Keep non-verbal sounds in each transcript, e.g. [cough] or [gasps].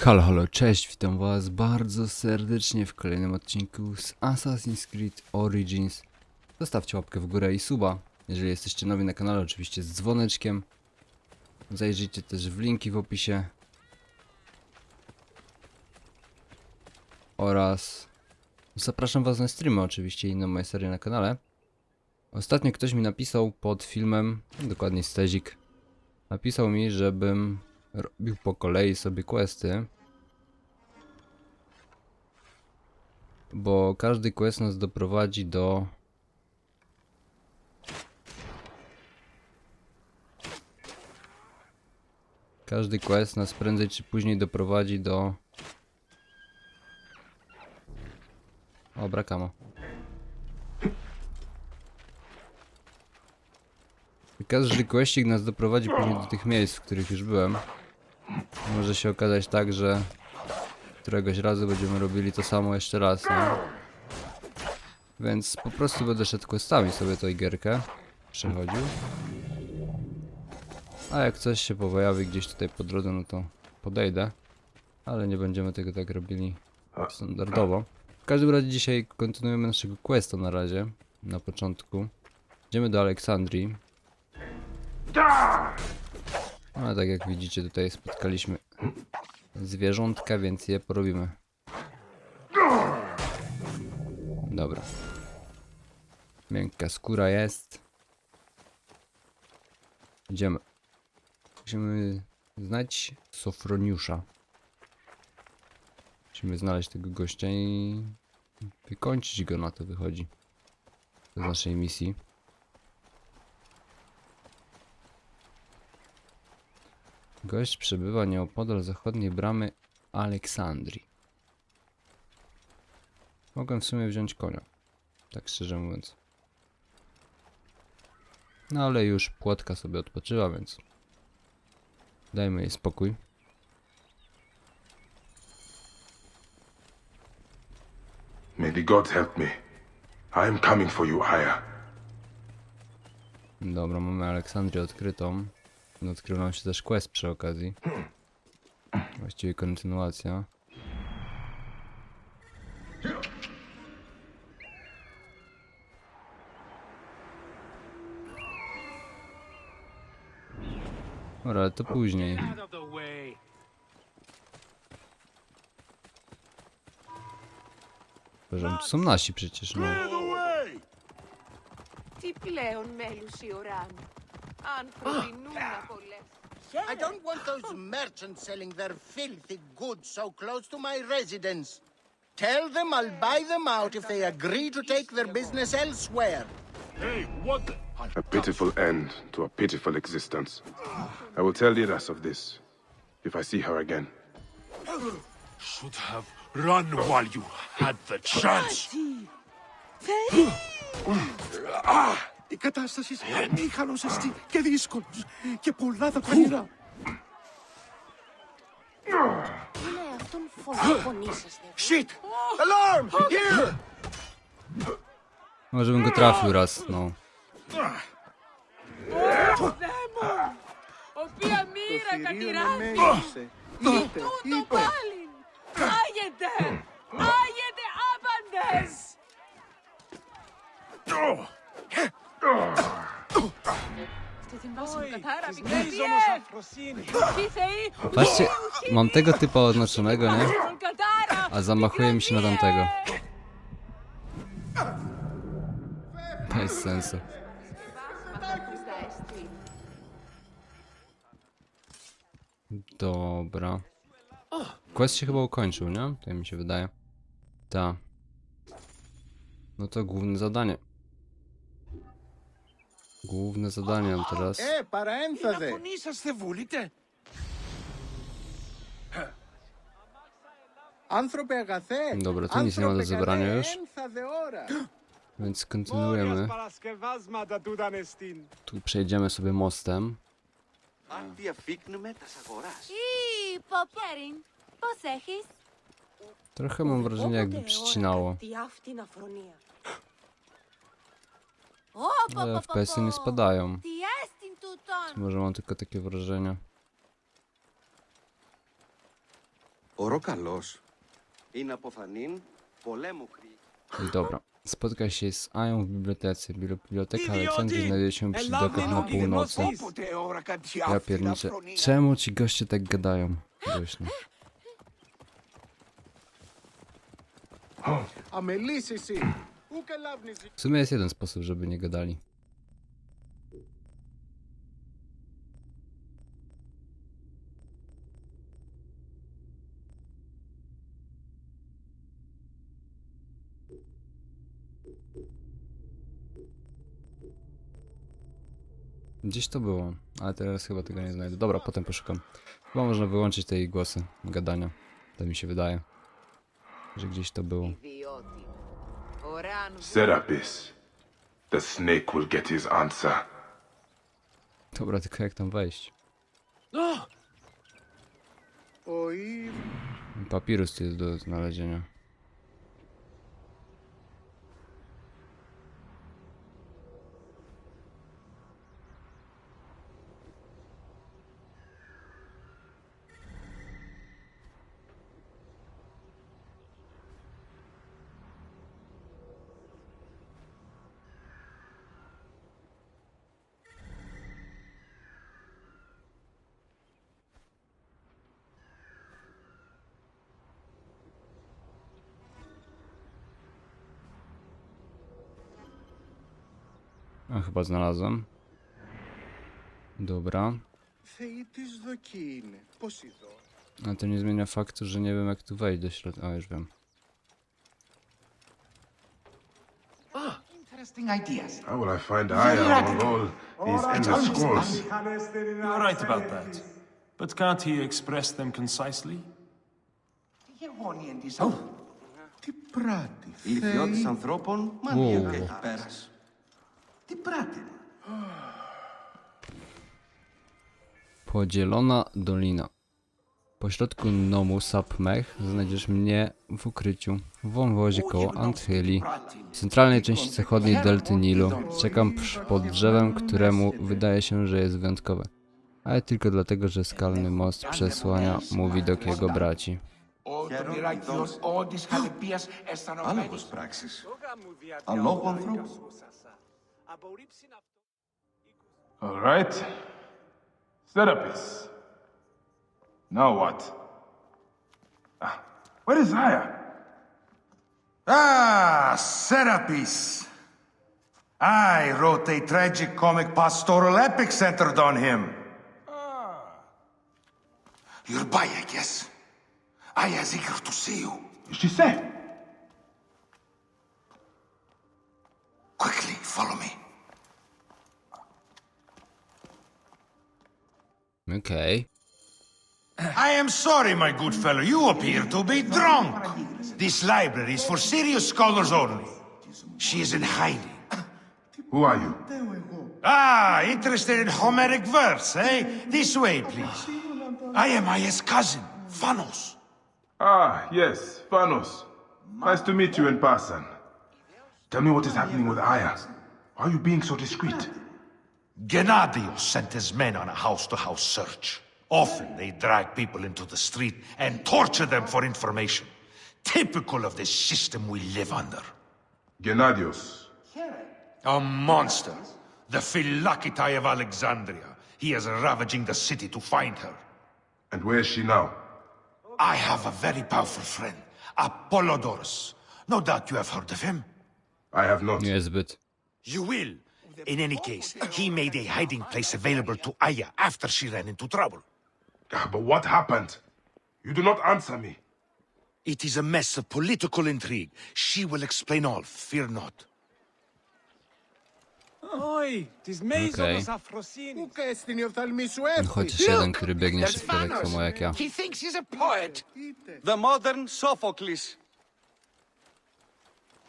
Halo, halo, cześć, witam was bardzo serdecznie w kolejnym odcinku z Assassin's Creed Origins. Zostawcie łapkę w górę i suba, jeżeli jesteście nowi na kanale, oczywiście z dzwoneczkiem. Zajrzyjcie też w linki w opisie. Oraz zapraszam was na streamy oczywiście i na moje na kanale. Ostatnio ktoś mi napisał pod filmem, dokładnie Stezik, napisał mi, żebym robił po kolei sobie questy. Bo każdy quest nas doprowadzi do. Każdy quest nas prędzej czy później doprowadzi do. O, brakamo. Każdy questik nas doprowadzi później do tych miejsc, w których już byłem. Może się okazać tak, że któregoś razu będziemy robili to samo jeszcze raz, nie? Więc po prostu będę szedł questami sobie tą gierkę. Przechodził. A jak coś się pojawi gdzieś tutaj po drodze, no to podejdę. Ale nie będziemy tego tak robili standardowo. W każdym razie dzisiaj kontynuujemy naszego questa na razie. Na początku. Idziemy do Aleksandrii. Ale tak jak widzicie tutaj spotkaliśmy zwierzątka, więc je porobimy. Dobra. Miękka skóra jest. Idziemy. Musimy znać Sofroniusza. Musimy znaleźć tego gościa i wykończyć go na to wychodzi. Z naszej misji. Gość przebywa nieopodal zachodniej bramy Aleksandrii. Mogłem w sumie wziąć konia. Tak szczerze mówiąc. No ale już płotka sobie odpoczywa, więc dajmy jej spokój. May the gods help me. I am coming for you, Aya. Dobra, mamy Aleksandrię odkrytą. No, Odkrył nam się też quest przy okazji. Właściwie kontynuacja. Dobra, ale to później. Out of the way. Boże, to są nasi przecież, no. Τι πλέον μέλους η ουρά μου. Άνθρωποι νου να πολλές. I don't want those merchants selling their filthy goods so close to my residence. Tell them I'll buy them out if they agree to take their business elsewhere. Hey, what the? A pitiful end to a pitiful existence. I will tell Iras of this if I see her again. Should have run while you had the chance. Η κατάσταση μήχανο εστί και δύσκολος και πολλά τα πανηρά. Είναι αυτόν φωνήσαστε. Shit! Alarm! Here! Może bym go trafił raz, no. Οποία μοίρα κατηράζει. μέγισε. Είτε, Τούτο είπε. πάλιν. Άγεται. Άγεται άπαντες. Patrzcie, mam tego typa odnoczonego, nie? A zamachuje mi się na tamtego. Bez sensu. Dobra. Quest się chyba ukończył, nie? Tak mi się wydaje. Ta. No to główne zadanie Główne zadanie mam teraz. Ε, παραένθαδε. είσαστε βούλετε. Άνθρωπε αγαθέ. Dobra, tu nic nie ma do Άνθρωπε zebrania καλέ, już. ένθαδε ώρα. Więc kontynuujemy. παρασκευάσματα τούταν εστίν. Tu przejdziemy sobie mostem. Αν διαφύγνουμε τα αγοράς. Τι ποπέριν. Πώς έχεις. Trochę mam wrażenie jakby przycinało. Τι αυτή είναι αφρονία. Ale FPS-y nie spadają. Τι έστειν τούτον. Może mam tylko takie wrażenie. Μπορώ καλός. Είναι αποφανήν πολέμου κρύη. I dobra. Spotkaj się z Ają w bibliotece. Biblioteka Aleksandrii znajduje się przy dokach na północy. Όποτε ώρα κάτι Ja άφθηνα pierniczę. φρονία. Czemu ci goście tak gadają? Głośno. Αμελής εσύ. W sumie jest jeden sposób, żeby nie gadali. Gdzieś to było, ale teraz chyba tego nie znajdę. Dobra, potem poszukam. Chyba można wyłączyć te jej głosy gadania. To mi się wydaje, że gdzieś to było. Serapis. The snake will get his answer. Dobra, tylko jak tam wejść? No! Papirus jest do znalezienia. A chyba znalazłem. Dobra. Θεή της δοκή είναι. Πώς ειδώ. Ale to nie zmienia faktu, że nie wiem jak tu wejść do środka. O, już wiem. Interesting ideas. How will I find Aya among all these endless scrolls? You're right about that. But can't he express them concisely? Τι γεγονία της αυτού. Τι πράττει, Ηλικιώτης Θεή. ανθρώπων, Wow. μανία και εκεί πέρας. Τι πράττει. Podzielona dolina. Po środku Nomu Sapmech znajdziesz mnie w ukryciu w wąwozie koło Anthylli, w centralnej części zachodniej delty Nilu. Czekam przy- pod drzewem, któremu wydaje się, że jest wyjątkowe. Ale tylko dlatego, że skalny most przesłania mu widok jego braci. Ο Τονιράκιος όντις χαλεπίας αισθανόμενος. Άλογος πράξης. Αλόγου ανθρώπου. All right. Serapis. Now what? Ah, where is Aya? Ah, Serapis. I wrote a tragic comic pastoral epic centered on him. Ah. You're by, I guess. I is eager to see you. She safe? Quickly, follow me. Okej. I am sorry, my good fellow. You appear to be drunk. This library is for serious scholars only. She is in hiding. Who are you? Ah, interested in Homeric verse, eh? This way, please. I am Aya's cousin, Phanos. Ah, yes, Phanos. Nice to meet you in person. Tell me what is happening with Aya. Why are you being so discreet? Gennadios sent his men on a house-to-house search. Often they drag people into the street and torture them for information. Typical of the system we live under. Gennadios. A monster. The Philakitae of Alexandria. He is ravaging the city to find her. And where is she now? I have a very powerful friend, Apollodorus. No doubt you have heard of him. I have not. Niezbyt. You will. In any case, he made a hiding place available to Aya after she ran into trouble. Ah, but what happened? You do not answer me. It is a mess of political intrigue. She will explain all, fear not. Okay. He thinks he's a poet. The modern Sophocles.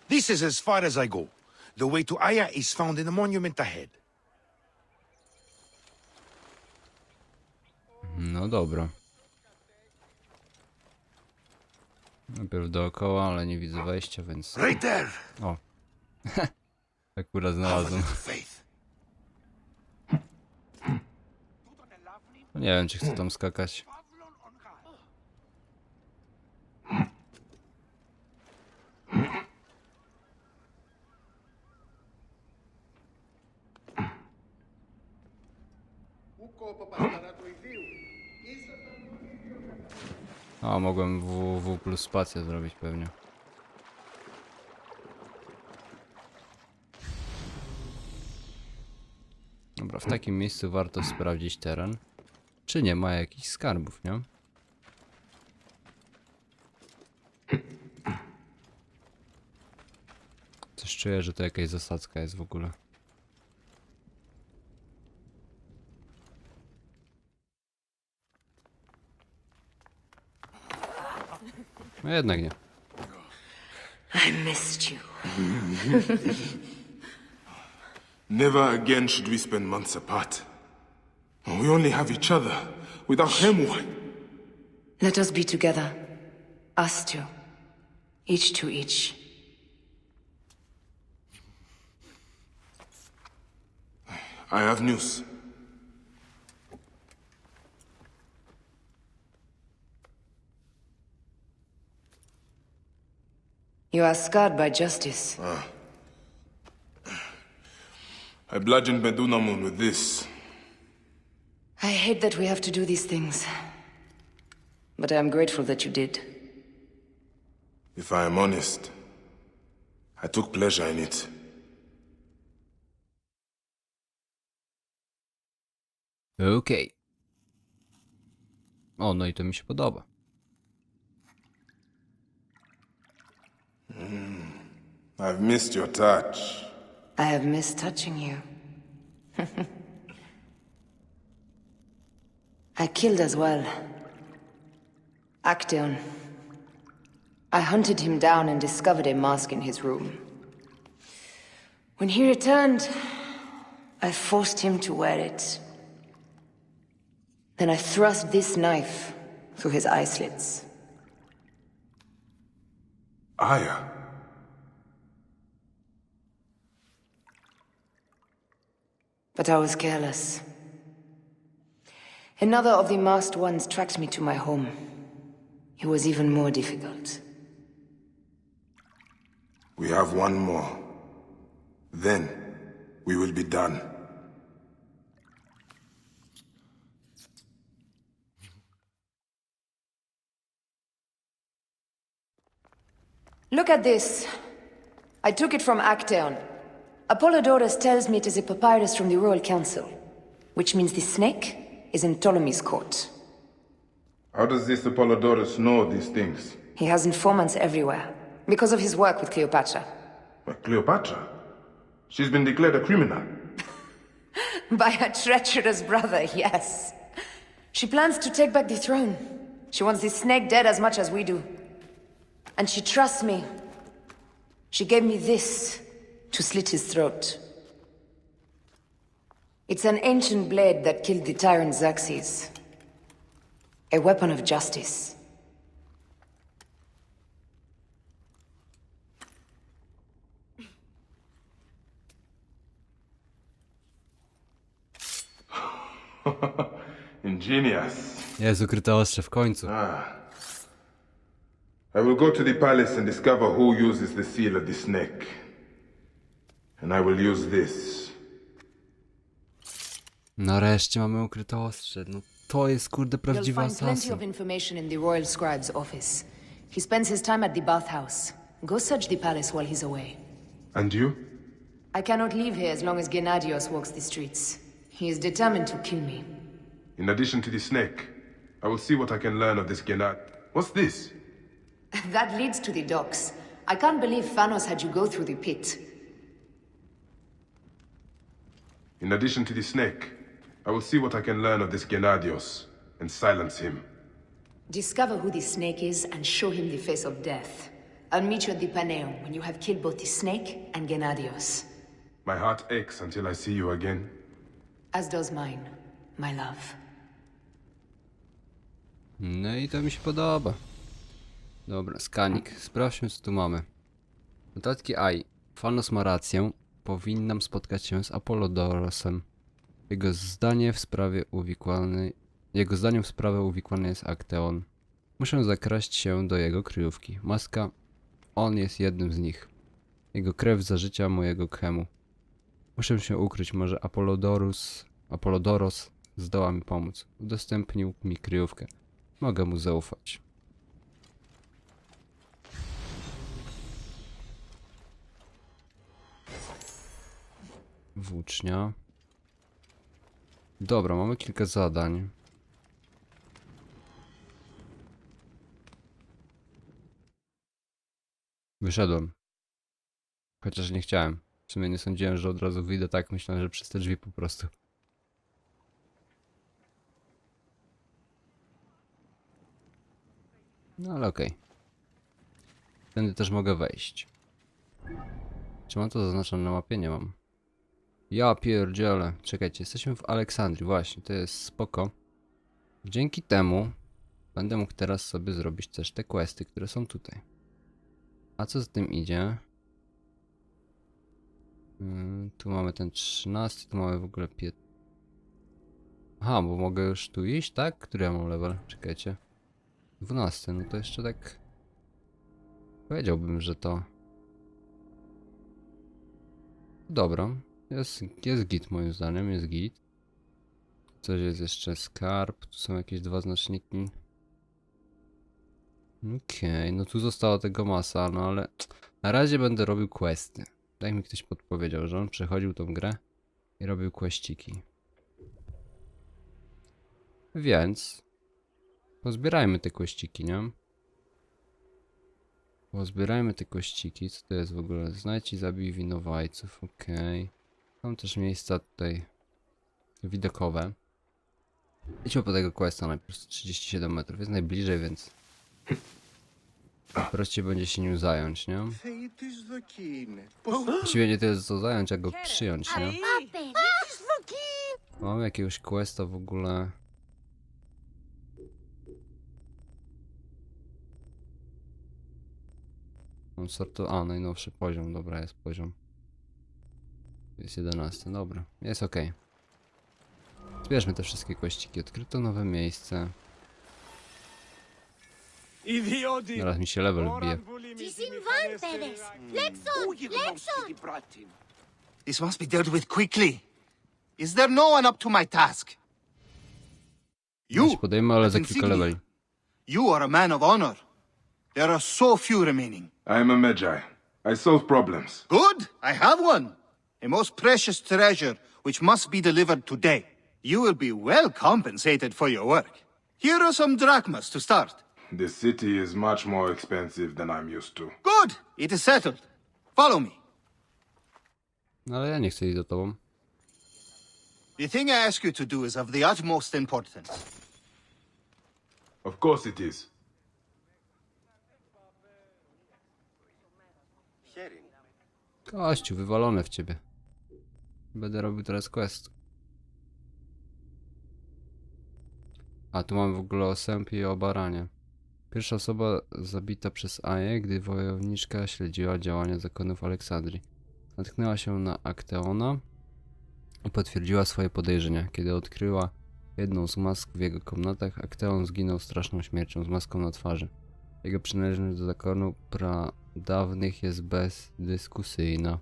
This is as far as I go. The way to Aya is found in the monument ahead. No dobra. Najpierw dookoła, ale nie widzę wejścia, więc... Right there. O. [laughs] Akurat znalazłem. Faith. Nie wiem, czy chcę tam skakać. A, mogłem www plus spację zrobić pewnie. Dobra, w takim miejscu warto sprawdzić teren. Czy nie ma jakichś skarbów, nie? Coś czuję, że to jakaś zasadzka jest w ogóle. No jednak nie. I missed you. Never again should we spend months apart. We only have each other. Without him, what? Let us be together. Us two. Each to each. I have news. You are scarred by justice. Ah. I bludgeoned Medunamun with this. I hate that we have to do these things. But I am grateful that you did. If I am honest, I took pleasure in it. Okej. O, no i to mi się podoba. Mm. I've missed your touch. I have missed touching you. [laughs] I killed as well. Acteon. I hunted him down and discovered a mask in his room. When he returned, I forced him to wear it. Then I thrust this knife through his eye slits. Aya. But I was careless. Another of the masked ones tracked me to my home. It was even more difficult. We have one more. Then, we will be done. Look at this. I took it from Actaeon. Apollodorus tells me it is a papyrus from the Royal Council, which means the snake is in Ptolemy's court. How does this Apollodorus know these things? He has informants everywhere, because of his work with Cleopatra. But Cleopatra? She's been declared a criminal. [laughs] By her treacherous brother, yes. She plans to take back the throne. She wants the snake dead as much as we do. And she trusts me. She gave me this to slit his throat. It's an ancient blade that killed the tyrant Xerxes. A weapon of justice. [laughs] Ingenious. Jest ukryte ostrze w końcu. Ah. I will go to the palace and discover who uses the seal of the snake. And I will use this. Nareszcie mamy ukryte ostrze. No to jest kurde You'll find plenty asasyn. of information in the royal scribe's office. He spends his time at the bathhouse. Go search the palace while he's away. And you? I cannot leave here as long as Gennadios walks the streets. He is determined to kill me. In addition to the snake, I will see what I can learn of this Gennad. What's this? That leads to the docks. I can't believe Thanos had you go through the pit. In addition to the snake, I will see what I can learn of this Gennadios and silence him. Discover who the snake is and show him the face of death. I'll meet you at the Paneum when you have killed both the snake and Gennadios. My heart aches until I see you again. As does mine, my love. No i to mi się podoba. Dobra, skanik. Sprawdźmy co tu mamy. Notatki AI. Fanos ma rację. Powinnam spotkać się z Apollodorosem. Jego zdanie w sprawie uwikłanej... Jego zdaniem w sprawę uwikłany jest Acteon. Muszę zakraść się do jego kryjówki. Maska on jest jednym z nich. Jego krew za życia mojego Khemu. Muszę się ukryć, może Apollodorus, Apollodoros zdoła mi pomóc. Udostępnił mi kryjówkę. Mogę mu zaufać. Włócznia. Dobra, mamy kilka zadań. Wyszedłem. Chociaż nie chciałem. W sumie nie sądziłem, że od razu wyjdę tak. Myślałem, że przez te drzwi po prostu. No ale okej. Tędy też mogę wejść. Czy mam to zaznaczone na mapie? Nie mam. Ja pierdzielę. Czekajcie, jesteśmy w Aleksandrii. Właśnie, to jest spoko. Dzięki temu będę mógł teraz sobie zrobić też te questy, które są tutaj. A co z tym idzie? Yy, tu mamy ten 13, tu mamy w ogóle 5. Aha, bo mogę już tu iść, tak? Który ja mam level? Czekajcie. 12, no to jeszcze tak. Powiedziałbym, że to. Dobra. Jest, jest git moim zdaniem, jest git. Coś jest jeszcze skarb, tu są jakieś dwa znaczniki. Okej, no tu została tego masa, no ale na razie będę robił questy. Tak mi ktoś podpowiedział, że on przechodził tą grę i robił questyki. Więc pozbierajmy te kościki, nie? Pozbierajmy te kościki. Co to jest w ogóle? Znajdź i zabij winowajców, okej. Są też miejsca tutaj widokowe. Idźmy po tego questa najpierw 37 metrów. Jest najbliżej, więc prościej będzie się nim zająć, nie? Właściwie nie tyle co zająć, jak go przyjąć, nie? Mam jakiegoś questa w ogóle. Sortu. A, najnowszy poziom, dobra, jest poziom. Jest 11, dobra, jest ok. Zbierzmy te wszystkie kościki. Odkryto nowe miejsce. Idioti! Teraz mi się level wbije. This must be dealt with quickly. Is there no one up to my task? You, podejmę, ale za kilka leveli. you are a man of honor. There are so few remaining. I am a Magi. I solve problems. Good, I have one. a most precious treasure which must be delivered today. You will be well compensated for your work. Here are some drachmas to start. The city is much more expensive than I'm used to. Good! It is settled. Follow me. Ale ja nie chcę iść do, tobą. The thing I ask you to do is of the utmost importance. Of course it is. Kościu, wywalone w ciebie. Będę robił teraz quest. A tu mam w ogóle o sępie i o baranie. Pierwsza osoba zabita przez Aję, gdy wojowniczka śledziła działania zakonów Aleksandrii. Natknęła się na Akteona i potwierdziła swoje podejrzenia. Kiedy odkryła jedną z mask w jego komnatach, Akteon zginął straszną śmiercią z maską na twarzy. Jego przynależność do zakonu pradawnych jest bezdyskusyjna.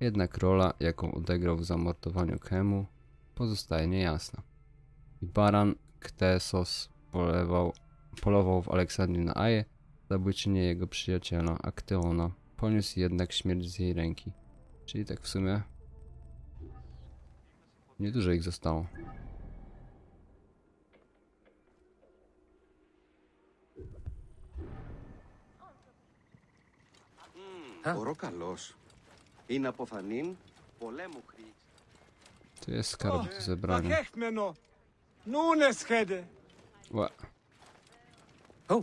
Jednak rola, jaką odegrał w zamordowaniu Kemu, pozostaje niejasna. I baran Ktesos polewał, polował w Aleksandrii na Aję, zabójczynię jego przyjaciela Akteona. Poniósł jednak śmierć z jej ręki. Czyli tak w sumie niedużo ich zostało. Hmm, είναι αποφανήν πολέμου χρήξη. Tu jest skarb do zebrania. Hechmeno! Nunes hede! Łe. O.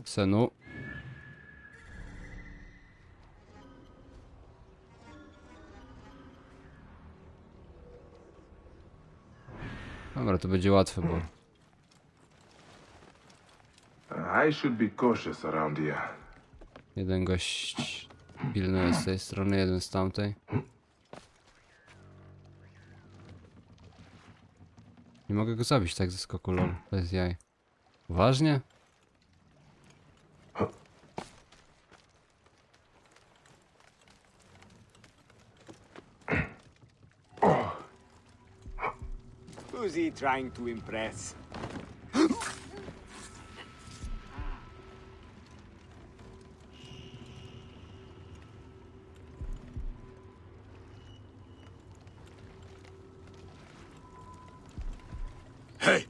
Dobra, to będzie łatwe, bo... I should be cautious around here. Jeden gość Pilnuję z tej strony, jeden z tamtej. Nie mogę go zabić tak ze skoku, lol. Bez jaj. Uważnie? Who's he trying to impress? Hey!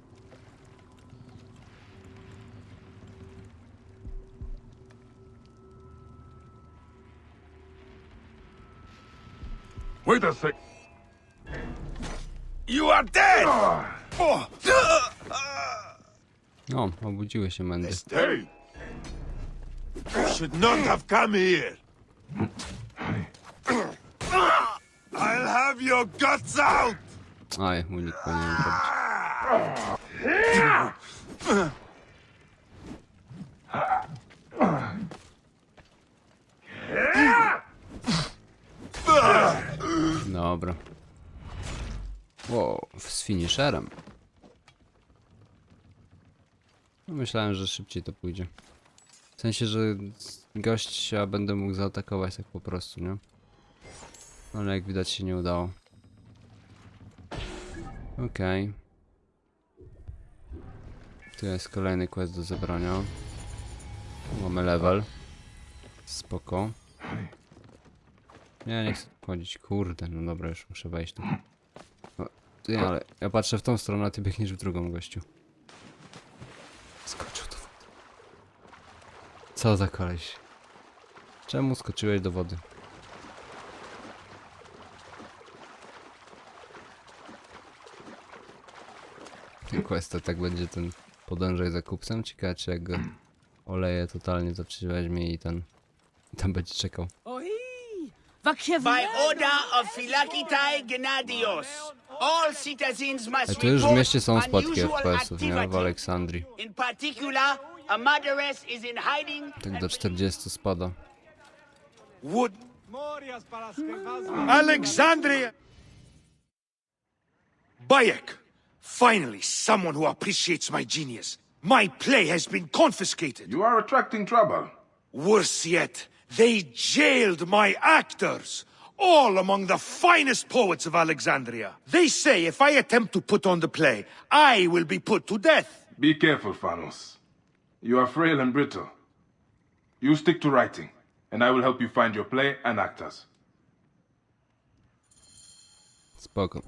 Wait a sec. You are dead! Oh. O, obudziły się mędy. Hey! You should not have come here. I'll have your guts out! Aj, unik powinien zrobić. Dobra. Wow, z finisherem. No, Myślałem, że szybciej to pójdzie. W sensie, że gościa będę mógł zaatakować tak po prostu, nie? Ale jak widać się nie udało. Okej. Tu jest kolejny quest do zebrania. Mamy level. Spoko. Nie, nie chcę wchodzić. Kurde, no dobra, już muszę wejść tu. O, ty, ale ja patrzę w tą stronę, a ty biegniesz w drugą, gościu. Skoczył do wody. Co za koleś? Czemu skoczyłeś do wody? Quest to tak będzie ten podążaj za kupcem? Ciekawe czy jak go oleje totalnie to czy weźmie i ten tam będzie czekał. By order of Philakitai Gennadios, all citizens must to już w mieście są spadki FPS-ów, nie? W. Aleksandrii. In particular, a murderess is in hiding Tak do 40 spada. Would. Alexandria! Bayek! Finally, someone who appreciates my genius. My play has been confiscated. You are attracting trouble. Worse yet, they jailed my actors, all among the finest poets of Alexandria. They say if I attempt to put on the play, I will be put to death. Be careful, Phanos. You are frail and brittle. You stick to writing, and I will help you find your play and actors. Spoko.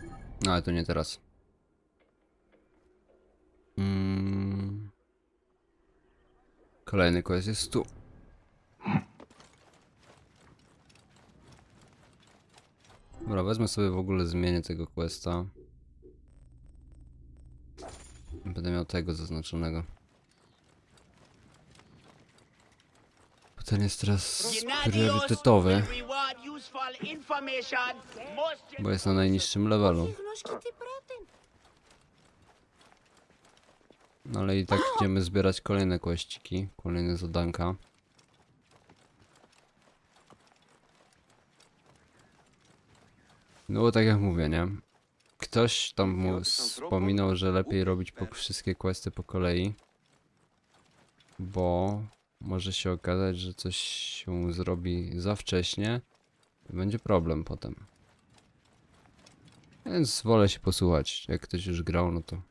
No ale to nie teraz. Mm. Kolejny quest jest tu. Dobra, wezmę sobie w ogóle zmienię tego questa. Będę miał tego zaznaczonego. Bo ten jest teraz priorytetowy, bo jest na najniższym levelu. No ale i tak idziemy zbierać kolejne kościki, kolejne zadanka. No bo tak jak mówię, nie? Ktoś tam mu wspominał, że lepiej robić po wszystkie questy po kolei. Bo może się okazać, że coś się zrobi za wcześnie i będzie problem potem. Więc wolę się posłuchać. Jak ktoś już grał, no to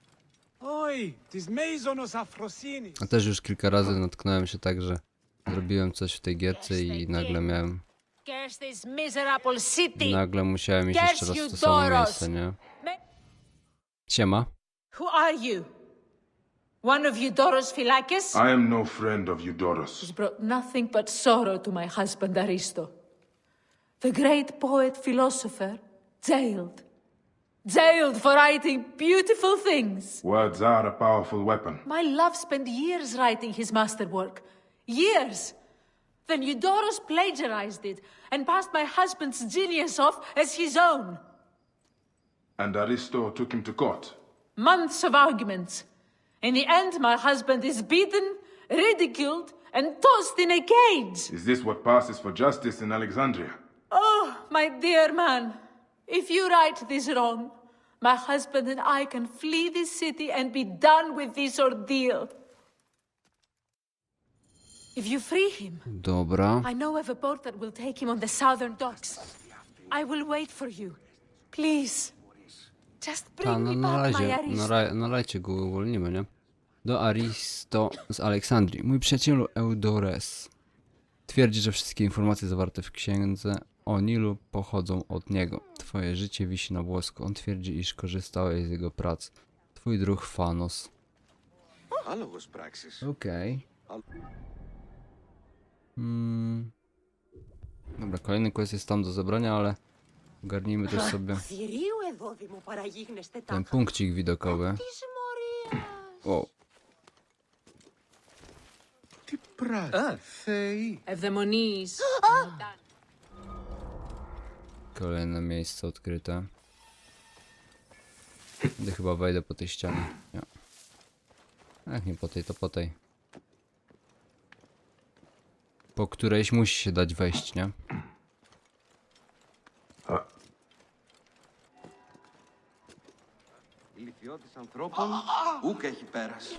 A też już kilka razy natknąłem się tak, że zrobiłem coś w tej gierce i nagle miałem. Nagle musiałem iść jeszcze raz w to samo miejsce, nie? Siema. Who are you? One of Eudoros Philakis? I am no friend of Eudoros. He's brought nothing but sorrow to my husband Aristo. The great poet philosopher, jailed. Jailed for writing beautiful things. Words are a powerful weapon. My love spent years writing his masterwork. Years! Then Eudorus plagiarized it and passed my husband's genius off as his own. And Aristo took him to court. Months of arguments. In the end, my husband is beaten, ridiculed, and tossed in a cage. Is this what passes for justice in Alexandria? Oh, my dear man, if you right this wrong, my husband and I can flee this city and be done with this ordeal. If you free him, Dobra. I know of a boat that will take him on the southern docks. I will wait for you. Please, Just Ta, bring no, me na back my razie, Aristo. na, ra, na rajcie go uwolnimy, nie? Do Aristo z Aleksandrii. Mój przyjacielu Eudores. Twierdzi, że wszystkie informacje zawarte w księdze oni lub pochodzą od niego. Twoje życie wisi na włosku. On twierdzi, iż korzystałeś z jego prac. Twój druh Fanos. Okej. Okay. Hmm. Dobra, kolejny quest jest tam do zebrania, ale ogarnijmy też sobie [laughs] ten punkcik widokowy. O. Ty prac, Ewdemoniz. [gasps] Kolejne miejsce odkryte. Gdy chyba wejdę po tej ścianie. Nie. Jak nie po tej, to po tej. Po którejś musi się dać wejść, nie? Ηλικιώτης ανθρώπων, ούκ έχει πέρασει.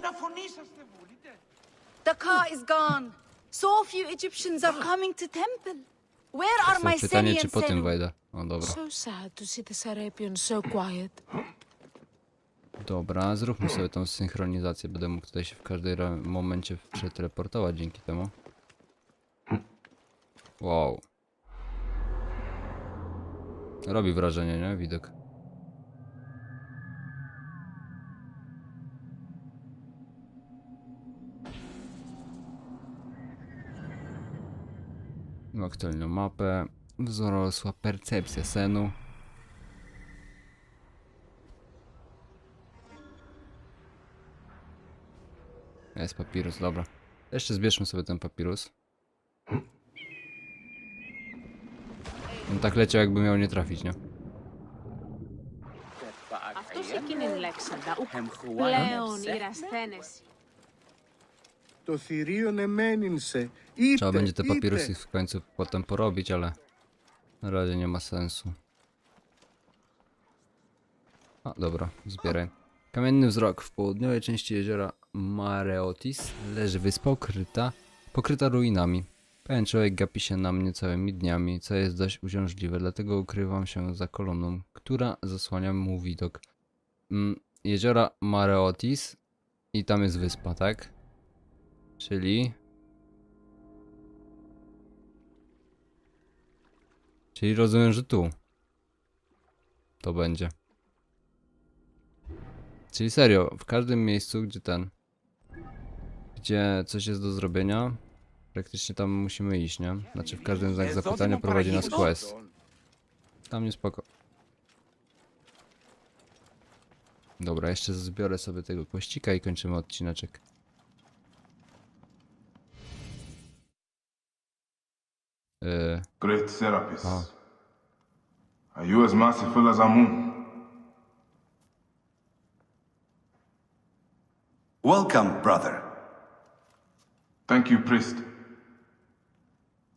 The car is gone. So few Egyptians are coming to temple. Where are my To pytanie, Seni czy and po tym Senu? wejdę. O, dobra. So sad to see the Serapians so quiet. Dobra, zróbmy sobie tą synchronizację. Będę mógł tutaj się w każdym momencie przeteleportować dzięki temu. Wow. Robi wrażenie, nie? Widok. Aktualną mapę Wzrosła percepcja senu. Jest papirus, dobra. Jeszcze zbierzmy sobie ten papirus. On tak leciał, jakby miał nie trafić, nie? Αυτός εκείνη λέξαντα. Πλέον ηρασθένεση. Το θηρίον εμένυνσε. Trzeba Είτε, będzie te είτε. papirusy w końcu potem porobić, ale na razie nie ma sensu. A, dobra, zbieraj. Kamienny wzrok. W południowej części jeziora Mareotis leży wyspa ukryta, pokryta ruinami. Pewien człowiek gapi się na mnie całymi dniami, co jest dość uciążliwe, dlatego ukrywam się za kolumną, która zasłania mu widok. Mm, jeziora Mareotis i tam jest wyspa, tak? Czyli Czyli rozumiem, że tu. To będzie. Czyli serio, w każdym miejscu, gdzie ten. Gdzie coś jest do zrobienia, praktycznie tam musimy iść, nie? Znaczy w każdym znak zapytania prowadzi nas quest. Tam nie spoko. Dobra, jeszcze zbiorę sobie tego kościka i kończymy odcineczek. Yy, Great Serapis. Ah. Are you as merciful as Amun? Welcome, brother. Thank you, priest.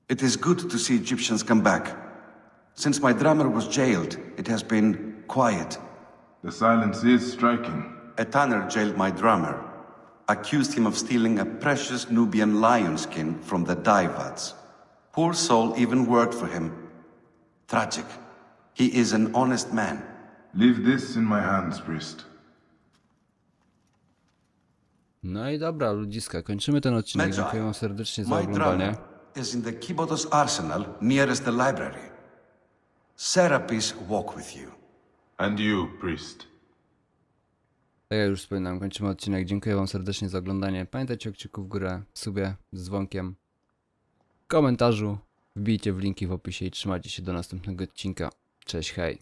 It is good to see Egyptians come back. Since my drummer was jailed, it has been quiet. The silence is striking. A tanner jailed my drummer, accused him of stealing a precious Nubian lion skin from the Daivads. Poor soul even worked for him. Tragic. He is an honest man. Leave this in my hands, priest. No i dobra, ludziska, kończymy ten odcinek. Magi, Dziękuję wam serdecznie za My oglądanie. is in the Kibotos arsenal nearest the library. Serapis walk with you. And you, priest. Tak jak już wspominałem, kończymy odcinek. Dziękuję wam serdecznie za oglądanie. Pamiętajcie o kciuku w górę, subie z dzwonkiem, komentarzu. Wbijcie w linki w opisie i trzymajcie się do następnego odcinka. Cześć, hej.